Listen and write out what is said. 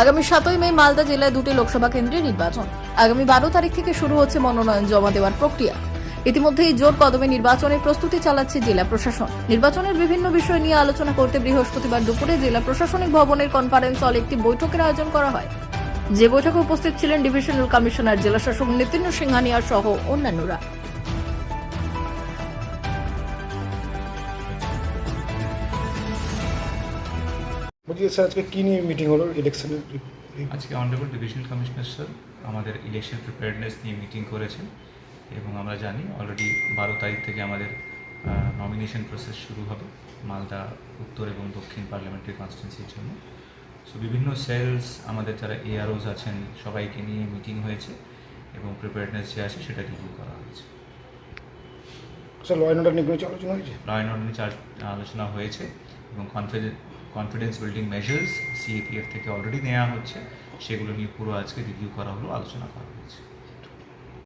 আগামী সাতই মে মালদা জেলায় দুটি লোকসভা কেন্দ্রে নির্বাচন। আগামী বারো তারিখ থেকে শুরু হচ্ছে মনোনয়ন জমা দেওয়ার প্রক্রিয়া। ইতিমধ্যেই জোর কদমে নির্বাচনের প্রস্তুতি চালাচ্ছে জেলা প্রশাসন। নির্বাচনের বিভিন্ন বিষয় নিয়ে আলোচনা করতে বৃহস্পতিবার দুপুরে জেলা প্রশাসনিক ভবনের কনফারেন্স হলে একটি বৈঠকের আয়োজন করা হয়। যে বৈঠকে উপস্থিত ছিলেন ডিভিশনাল কমিশনার জেলা শাসক সিংহানিয়া সহ অন্যান্যরা। বলছি স্যার আজকে কী নিয়ে মিটিং হলো? ইলেকশনের আজকে অনারেবল ডিভিশনাল কমিশনার স্যার আমাদের ইলেকশন প্রিপেয়ারনেস নিয়ে মিটিং করেছেন এবং আমরা জানি অলরেডি বারো তারিখ থেকে আমাদের নমিনেশন প্রসেস শুরু হবে মালদা উত্তর এবং দক্ষিণ পার্লামেন্টারি কনস্টিটুন্সির জন্য। সো বিভিন্ন সেলস আমাদের যারা এআরওস আছেন সবাইকে নিয়ে মিটিং হয়েছে এবং প্রিপেয়ারনেস যে আছে সেটা রিভিউ করা হয়েছে। স্যার ল অ্যান্ড অর্ডার নিয়ে আলোচনা হয়েছে? ল অ্যান্ড অর্ডার নিয়ে আলোচনা হয়েছে এবং confidence confidence building measures CAPF থেকে অলরেডি নেওয়া হচ্ছে, সেগুলো নিয়ে পুরো আজকে রিভিউ করা হলো, আলোচনা করা হয়েছে।